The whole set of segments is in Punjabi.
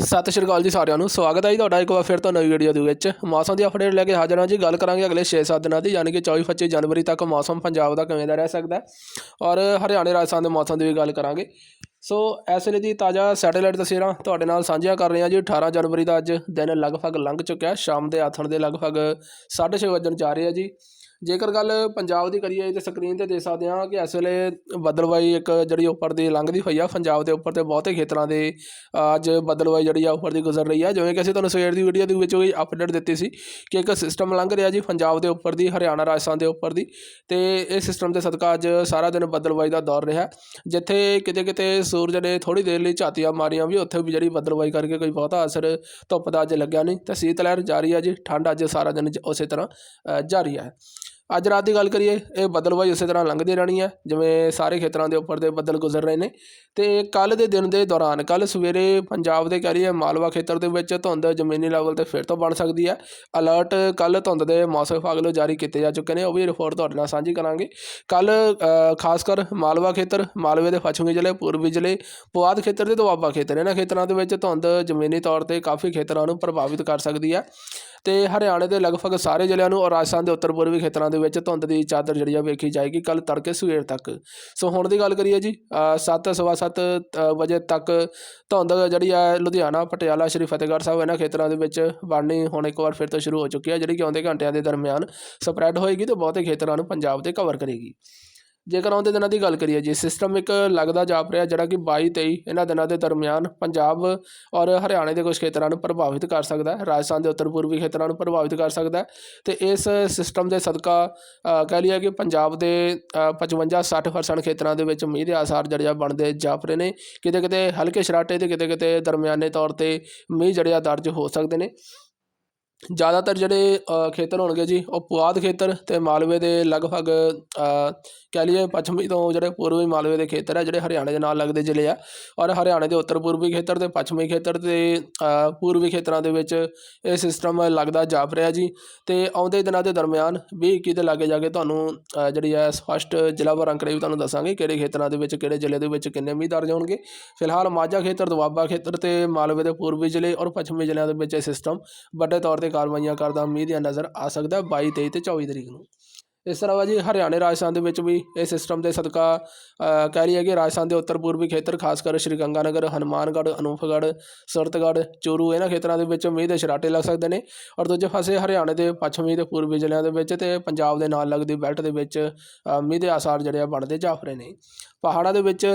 ਸਤਿ ਸ਼੍ਰੀ ਅਕਾਲ ਜੀ ਸਾਰਿਆਂ ਨੂੰ, ਸਵਾਗਤ ਹੈ ਜੀ ਤੁਹਾਡਾ ਇੱਕ ਵਾਰ ਫਿਰ ਤੋਂ ਨਵੀਂ ਵੀਡੀਓ ਦੇ ਵਿੱਚ। ਮੌਸਮ ਦੀ ਅਪਡੇਟ ਲੈ ਕੇ ਹਾਜ਼ਰ ਹਾਂ ਜੀ, ਗੱਲ ਕਰਾਂਗੇ ਅਗਲੇ 6-7 ਦਿਨਾਂ ਦੀ, ਯਾਨੀ ਕਿ 24-25 ਜਨਵਰੀ ਤੱਕ ਮੌਸਮ ਪੰਜਾਬ ਦਾ ਕਿਵੇਂ ਦਾ ਰਹਿ ਸਕਦਾ ਔਰ ਹਰਿਆਣੇ, ਰਾਜਸਥਾਨ ਦੇ ਮੌਸਮ ਦੀ ਵੀ ਗੱਲ ਕਰਾਂਗੇ। ਸੋ ਇਸ ਵੇਲੇ ਦੀ ਤਾਜ਼ਾ ਸੈਟੇਲਾਈਟ ਤਸਵੀਰਾਂ ਤੁਹਾਡੇ ਨਾਲ ਸਾਂਝੀਆਂ ਕਰ ਰਹੇ ਹਾਂ ਜੀ। 18 ਜਨਵਰੀ ਦਾ ਅੱਜ ਦਿਨ ਲਗਭਗ ਲੰਘ ਚੁੱਕਿਆ ਸ਼ਾਮ ਦੇ ਆਥਣ ਦੇ ਲਗਭਗ 6:30 ਵਜਣ ਜਾ ਰਹੇ ਆ ਜੀ। ਜੇਕਰ ਗੱਲ ਪੰਜਾਬ ਦੀ ਕਰੀਏ ਤੇ ਸਕਰੀਨ ਤੇ ਦੇਖ ਸਕਦੇ ਹਾਂ ਕਿ ਇਸ ਵੇਲੇ ਬੱਦਲਵਾਈ ਇੱਕ ਜਿਹੜੀ ਉੱਪਰ ਦੀ ਲੰਘਦੀ ਹੋਈ ਆ, ਪੰਜਾਬ ਦੇ ਉੱਪਰ ਤੇ ਬਹੁਤੇ ਖੇਤਰਾਂ ਦੇ ਅੱਜ ਬੱਦਲਵਾਈ ਜਿਹੜੀ ਆ ਉੱਪਰ ਦੀ ਗੁਜ਼ਰ ਰਹੀ ਆ। ਜਿਵੇਂ ਕਿ ਅਸੀਂ ਤੁਹਾਨੂੰ ਸਵੇਰ ਦੀ ਵੀਡੀਓ ਦੇ ਵਿੱਚ ਵੀ ਅਪਡੇਟ ਦਿੱਤੀ ਸੀ ਕਿ ਇੱਕ ਸਿਸਟਮ ਲੰਘ ਰਿਹਾ ਜੀ ਪੰਜਾਬ ਦੇ ਉੱਪਰ ਦੀ, ਹਰਿਆਣਾ, ਰਾਜਸਥਾਨ ਦੇ ਉੱਪਰ ਦੀ ਤੇ ਇਹ ਸਿਸਟਮ ਦੇ ਸਦਕਾ ਅੱਜ ਸਾਰਾ ਦਿਨ ਬੱਦਲਵਾਈ ਦਾ ਦੌਰ ਰਿਹਾ। ਜਿੱਥੇ ਕਿਤੇ ਕਿਤੇ ਸੂਰਜ ਨੇ ਥੋੜੀ ਦੇਰ ਲਈ ਝਾਤੀਆਂ ਮਾਰੀਆਂ ਵੀ, ਉੱਥੇ ਵੀ ਜਿਹੜੀ ਬੱਦਲਵਾਈ ਕਰਕੇ ਕੋਈ ਬਹੁਤਾ ਅਸਰ ਧੁੱਪ ਦਾ ਅੱਜ ਲੱਗਿਆ ਨਹੀਂ ਤੇ ਸੀਤ ਲਹਿਰ ਜਾਰੀ ਆ ਜੀ, ਠੰਡ ਅੱਜ ਸਾਰਾ ਦਿਨ ਜ- ਉਸੇ ਤਰ੍ਹਾਂ ਜਾਰੀ ਹੈ ਅੱਜ ਰਾਤ ਦੀ ਗੱਲ ਕਰੀਏ, ਇਹ ਬਦਲਵਾਈ ਉਸੇ ਤਰ੍ਹਾਂ ਲੰਘਦੀ ਰਹਿਣੀ ਹੈ, ਜਿਵੇਂ ਸਾਰੇ ਖੇਤਰਾਂ ਦੇ ਉੱਪਰ ਦੇ ਬੱਦਲ ਗੁਜ਼ਰ ਰਹੇ ਨੇ। ਤੇ ਕੱਲ ਦੇ ਦਿਨ ਦੇ ਦੌਰਾਨ ਕੱਲ ਸਵੇਰੇ ਪੰਜਾਬ ਦੇ ਕਹਿ ਰਹੀ ਮਾਲਵਾ ਖੇਤਰ ਦੇ ਵਿੱਚ ਧੁੰਦ ਜ਼ਮੀਨੀ ਲੈਵਲ ਤੇ ਫਿਰ ਤੋਂ ਬਣ ਸਕਦੀ ਹੈ। ਅਲਰਟ ਕੱਲ ਧੁੰਦ ਦੇ ਮੌਸਮ ਵਿਭਾਗ ਵੱਲੋਂ ਜਾਰੀ ਕੀਤੇ ਜਾ ਚੁੱਕੇ ਨੇ, ਉਹ ਵੀ ਰਿਪੋਰਟ ਤੁਹਾਡੇ ਨਾਲ ਸਾਂਝੀ ਕਰਾਂਗੇ। ਕੱਲ ਖਾਸ ਕਰ ਮਾਲਵਾ ਖੇਤਰ, ਮਾਲਵੇ ਦੇ ਪੱਛਮੀ ਜ਼ਿਲ੍ਹੇ, ਪੂਰਬੀ ਜ਼ਿਲ੍ਹੇ, ਪੁਆਧ ਖੇਤਰ ਦੇ ਦੁਆਬਾ ਖੇਤਰ, ਇਹਨਾਂ ਖੇਤਰਾਂ ਦੇ ਵਿੱਚ ਧੁੰਦ ਜ਼ਮੀਨੀ ਤੌਰ ਤੇ ਕਾਫੀ ਖੇਤਰਾਂ ਨੂੰ ਪ੍ਰਭਾਵਿਤ ਕਰ ਸਕਦੀ ਹੈ। ਤੇ ਹਰਿਆਣੇ ਦੇ ਲਗਭਗ ਸਾਰੇ ਜ਼ਿਲ੍ਹਿਆਂ ਨੂੰ ਔਰ ਰਾਜਸਥਾਨ ਦੇ ਉੱਤਰ ਪੂਰਬੀ ਖੇਤਰਾਂ ਦੇ ਵਿੱਚ ਧੁੰਦ ਦੀ ਚਾਦਰ ਜਿਹੜੀ ਆ ਵੇਖੀ ਜਾਏਗੀ ਕੱਲ ਤੜਕੇ ਸਵੇਰ ਤੱਕ। ਸੋ ਹੁਣ ਦੀ ਗੱਲ ਕਰੀਏ ਜੀ ਸੱਤ ਸਵਾ ਸੱਤ ਅ, ਵਜੇ ਤੱਕ ਧੁੰਦ ਜਿਹੜੀ ਆ ਲੁਧਿਆਣਾ ਪਟਿਆਲਾ ਸ਼੍ਰੀ ਫਤਿਹਗੜ੍ਹ ਸਾਹਿਬ ਇਹਨਾਂ ਖੇਤਰਾਂ ਦੇ ਵਿੱਚ ਬਣਨੀ ਹੁਣ ਇੱਕ ਵਾਰ ਫਿਰ ਤੋਂ ਸ਼ੁਰੂ ਹੋ ਚੁੱਕੀ ਹੈ ਜਿਹੜੀ ਕਿ ਆਉਂਦੇ ਘੰਟਿਆਂ ਦੇ ਦਰਮਿਆਨ ਸਪਰੈਡ ਹੋਏਗੀ ਤੇ ਬਹੁਤੇ ਖੇਤਰਾਂ ਨੂੰ ਪੰਜਾਬ ਤੇ ਕਵਰ ਕਰੇਗੀ। ਜੇਕਰ ਆਉਂਦੇ ਦਿਨਾਂ ਦੀ ਗੱਲ ਕਰੀਏ, ਜੀ ਸਿਸਟਮ ਇੱਕ ਲੱਗਦਾ ਜਾਪ ਰਿਹਾ, ਜਿਹੜਾ ਕਿ 22 23 ਇਹਨਾਂ ਦਿਨਾਂ ਦੇ ਦਰਮਿਆਨ ਪੰਜਾਬ ਔਰ ਹਰਿਆਣੇ ਦੇ ਕੁਝ ਖੇਤਰਾਂ ਨੂੰ ਪ੍ਰਭਾਵਿਤ ਕਰ ਸਕਦਾ ਹੈ, ਰਾਜਸਥਾਨ ਦੇ ਉੱਤਰ ਪੂਰਬੀ ਖੇਤਰਾਂ ਨੂੰ ਪ੍ਰਭਾਵਿਤ ਕਰ ਸਕਦਾ ਹੈ, ਤੇ ਇਸ ਸਿਸਟਮ ਦੇ ਸਦਕਾ ਕਹਿ ਲਈਏ ਕਿ ਪੰਜਾਬ ਦੇ 55 60% ਖੇਤਰਾਂ ਦੇ ਵਿੱਚ ਮੀਂਹ ਦੇ ਆਸਾਰ ਜਿਹੜੇ ਆ ਬਣਦੇ ਜਾਪ ਰਹੇ ਨੇ ਕਿਤੇ ਕਿਤੇ ਹਲਕੇ ਸਰਾਟੇ ਤੇ ਕਿਤੇ ਕਿਤੇ ਦਰਮਿਆਨੇ ਤੌਰ ਤੇ ਮੀਂਹ ਜਿਹੜੇ ਆ ਦਰਜ ਹੋ ਸਕਦੇ ਨੇ। ਜ਼ਿਆਦਾਤਰ ਜਿਹੜੇ ਖੇਤਰ ਹੋਣਗੇ ਜੀ, ਉਹ ਪੁਆਧ ਖੇਤਰ ਅਤੇ ਮਾਲਵੇ ਦੇ ਲਗਭਗ ਕਹਿ ਲਈਏ ਪੱਛਮੀ ਤੋਂ ਜਿਹੜੇ ਪੂਰਬੀ ਮਾਲਵੇ ਦੇ ਖੇਤਰ ਆ, ਜਿਹੜੇ ਹਰਿਆਣੇ ਦੇ ਨਾਲ ਲੱਗਦੇ ਜ਼ਿਲ੍ਹੇ ਆ, ਔਰ ਹਰਿਆਣੇ ਦੇ ਉੱਤਰ ਪੂਰਬੀ ਖੇਤਰ ਤੇ ਪੱਛਮੀ ਖੇਤਰ ਤੇ ਪੂਰਬੀ ਖੇਤਰਾਂ ਦੇ ਵਿੱਚ ਇਹ ਸਿਸਟਮ ਲੱਗਦਾ ਜਾਪ ਰਿਹਾ ਜੀ, ਤੇ ਆਉਂਦੇ ਦਿਨਾਂ ਦੇ ਦਰਮਿਆਨ 20 21 ਦੇ ਲਾਗੇ ਜਾ ਕੇ ਤੁਹਾਨੂੰ ਜਿਹੜੀ ਹੈ ਸਪਸ਼ਟ ਜ਼ਿਲ੍ਹਾ ਵਾਰ ਅੰਕੜੇ ਵੀ ਤੁਹਾਨੂੰ ਦੱਸਾਂਗੇ, ਕਿਹੜੇ ਖੇਤਰਾਂ ਦੇ ਵਿੱਚ, ਕਿਹੜੇ ਜ਼ਿਲ੍ਹੇ ਦੇ ਵਿੱਚ ਕਿੰਨੇ ਮੀਂਹ ਦਰਜ ਹੋਣਗੇ। ਫਿਲਹਾਲ ਮਾਝਾ ਖੇਤਰ, ਦੁਆਬਾ ਖੇਤਰ ਤੇ ਮਾਲਵੇ ਦੇ ਪੂਰਬੀ ਜ਼ਿਲ੍ਹੇ ਔਰ ਪੱਛਮੀ ਜ਼ਿਲ੍ਹਿਆਂ ਦੇ ਵਿੱਚ ਇਹ ਸਿਸਟਮ ਵੱਡੇ ਤੌਰ ਤੇ ਕਾਰਵਾਈਆਂ ਕਰਦਾ ਉਮੀਦ ਦੀਆਂ ਨਜ਼ਰ ਆ ਸਕਦਾ ਹੈ 22 23 ਤੇ 24 ਤਰੀਕ ਨੂੰ। ਇਸ ਤਰ੍ਹਾਂ ਵਾ ਜੀ ਹਰਿਆਣੇ ਰਾਜਸਥਾਨ ਦੇ ਵਿੱਚ ਵੀ ਇਹ ਸਿਸਟਮ ਦੇ ਸਦਕਾ ਅ, ਕਹਿ ਲਈਏ ਕਿ ਰਾਜਸਥਾਨ ਦੇ ਉੱਤਰ ਪੂਰਬੀ ਖੇਤਰ ਖਾਸ ਕਰ ਸ਼੍ਰੀ ਗੰਗਾਨਗਰ ਹਨੂਮਾਨਗੜ੍ਹ ਅਨੂਪਗੜ੍ਹ ਸੁਰਤਗੜ੍ਹ ਚੂਰੂ ਇਹਨਾਂ ਖੇਤਰਾਂ ਦੇ ਵਿੱਚ ਮੀਂਹ ਦੇ ਛਰਾਟੇ ਲੱਗ ਸਕਦੇ ਨੇ ਔਰ ਦੂਜੇ ਪਾਸੇ ਹਰਿਆਣੇ ਦੇ ਪੱਛਮੀ ਤੇ ਪੂਰਬੀ ਜ਼ਿਲ੍ਹਿਆਂ ਦੇ ਵਿੱਚ ਤੇ ਪੰਜਾਬ ਦੇ ਨਾਲ ਲੱਗਦੀ ਬੈਲਟ ਦੇ ਵਿੱਚ ਮੀਂਹ ਦੇ ਆਸਾਰ ਜਿਹੜੇ ਆ ਬਣਦੇ ਜਾਫ ਰਹੇ ਨੇ। ਪਹਾੜਾਂ ਦੇ ਵਿੱਚ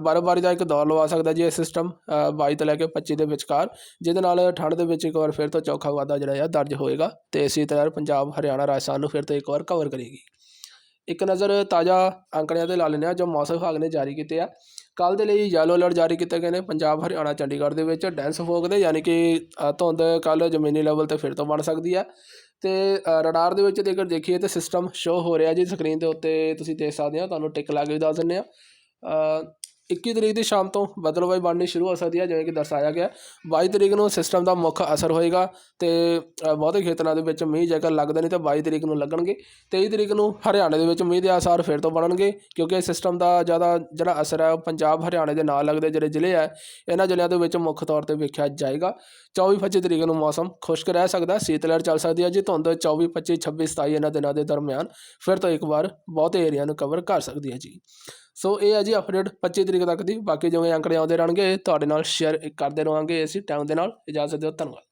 ਬਰਫ਼ਬਾਰੀ ਦਾ ਇੱਕ ਦੌਰ ਲਵਾ ਸਕਦਾ ਜੀ ਇਹ ਸਿਸਟਮ 22 ਤੋਂ ਲੈ ਕੇ 25 ਦੇ ਵਿਚਕਾਰ ਜਿਹਦੇ ਨਾਲ ਠੰਡ ਦੇ ਵਿੱਚ ਇੱਕ ਵਾਰ ਫਿਰ ਤੋਂ ਚੌਖਾ ਵਾਧਾ ਜਿਹੜਾ ਆ ਦਰਜ ਹੋਏਗਾ ਤੇ ਇਸੇ ਤਰ੍ਹਾਂ ਪੰਜਾਬ ਹਰਿਆਣਾ ਰਾਜਸਥਾਨ ਨੂੰ ਫਿਰ ਤੋਂ ਇੱਕ ਵਾਰ ਕਵਰ ਕਰੇਗੀ। ਇੱਕ ਨਜ਼ਰ ਤਾਜ਼ਾ ਅੰਕੜਿਆਂ ਤੇ ਲਾ ਲੈਂਦੇ ਹਾਂ ਜੋ ਮੌਸਮ ਵਿਭਾਗ ਨੇ ਜਾਰੀ ਕੀਤੇ ਆ। ਕੱਲ ਦੇ ਲਈ ਯੈਲੋ ਅਲਰਟ ਜਾਰੀ ਕੀਤੇ ਗਏ ਨੇ। ਪੰਜਾਬ, ਹਰਿਆਣਾ, ਚੰਡੀਗੜ੍ਹ ਦੇ ਵਿੱਚ ਡੈਂਸ ਫੋਗ ਦੇ, ਯਾਨੀ ਕਿ ਧੁੰਦ ਕੱਲ ਜ਼ਮੀਨੀ ਲੈਵਲ ਤੇ ਫਿਰ ਤੋਂ ਬਣ ਸਕਦੀ ਆ। ਤੇ ਰਡਾਰ ਦੇ ਵਿੱਚ ਜੇਕਰ ਦੇਖੀਏ ਤੇ ਸਿਸਟਮ ਸ਼ੋ ਹੋ ਰਿਹਾ ਜੀ ਸਕਰੀਨ ਦੇ ਉੱਤੇ। ਤੁਸੀਂ ਦੇਖ ਸਕਦੇ ਹੋ, ਤੁਹਾਨੂੰ ਟਿਕ ਲਾ ਕੇ ਵੀ ਦੱਸ ਦਿੰਦੇ ਆ 21 ਤਰੀਕ ਦੀ ਸ਼ਾਮ ਤੋਂ ਬਦਲਵਾਈ ਬਣਨੀ ਸ਼ੁਰੂ ਹੋ ਸਕਦੀ ਹੈ, ਜਿਵੇਂ ਕਿ ਦਰਸਾਇਆ ਗਿਆ। 22 ਤਰੀਕ ਨੂੰ ਸਿਸਟਮ ਦਾ ਮੁੱਖ ਅਸਰ ਹੋਏਗਾ ਤੇ ਬਹੁਤੇ ਖੇਤਰਾਂ ਦੇ ਵਿੱਚ ਮੀਂਹ ਜੇਕਰ ਲੱਗਦੇ ਨੇ ਤਾਂ 22 ਤਰੀਕ ਨੂੰ ਲੱਗਣਗੇ। 23 ਤਰੀਕ ਨੂੰ ਹਰਿਆਣੇ ਦੇ ਵਿੱਚ ਮੀਂਹ ਦੇ ਆਸਾਰ ਫਿਰ ਤੋਂ ਬਣਨਗੇ, ਕਿਉਂਕਿ ਇਹ ਸਿਸਟਮ ਦਾ ਜ਼ਿਆਦਾ ਜਿਹੜਾ ਅਸਰ ਹੈ, ਉਹ ਪੰਜਾਬ, ਹਰਿਆਣੇ ਦੇ ਨਾਲ ਲੱਗਦੇ ਜਿਹੜੇ ਜ਼ਿਲ੍ਹੇ ਆ ਇਹਨਾਂ ਜ਼ਿਲ੍ਹਿਆਂ ਦੇ ਵਿੱਚ ਮੁੱਖ ਤੌਰ ਤੇ ਵੇਖਿਆ ਜਾਏਗਾ। 24 25 ਤਰੀਕ ਨੂੰ ਮੌਸਮ ਖੁਸ਼ਕ ਰਹਿ ਸਕਦਾ ਸੀਤ ਲਹਿਰ ਚੱਲ ਸਕਦੀ ਹੈ ਜੀ। ਧੁੰਦ 24 25 26 27 ਇਹਨਾਂ ਦਿਨਾਂ ਦੇ ਦਰਮਿਆਨ ਫਿਰ ਤੋਂ ਇੱਕ ਵਾਰ ਬਹੁਤੇ ਏਰੀਆ ਨੂੰ ਕਵਰ ਕਰ ਸਕਦੀ ਹੈ ਜੀ। ਸੋ ਇਹ ਹੈ ਜੀ ਅਪਡੇਟ 25 ਤਰੀਕ ਤੱਕ ਦੀ। ਬਾਕੀ ਜਿਵੇਂ ਅੰਕੜੇ ਆਉਂਦੇ ਰਹਿਣਗੇ, ਤੁਹਾਡੇ ਨਾਲ ਸ਼ੇਅਰ ਕਰਦੇ ਰਹਾਂਗੇ ਅਸੀਂ ਟਾਈਮ ਦੇ ਨਾਲ ਇਜਾਜ਼ਤ ਦਿਓ। ਧੰਨਵਾਦ।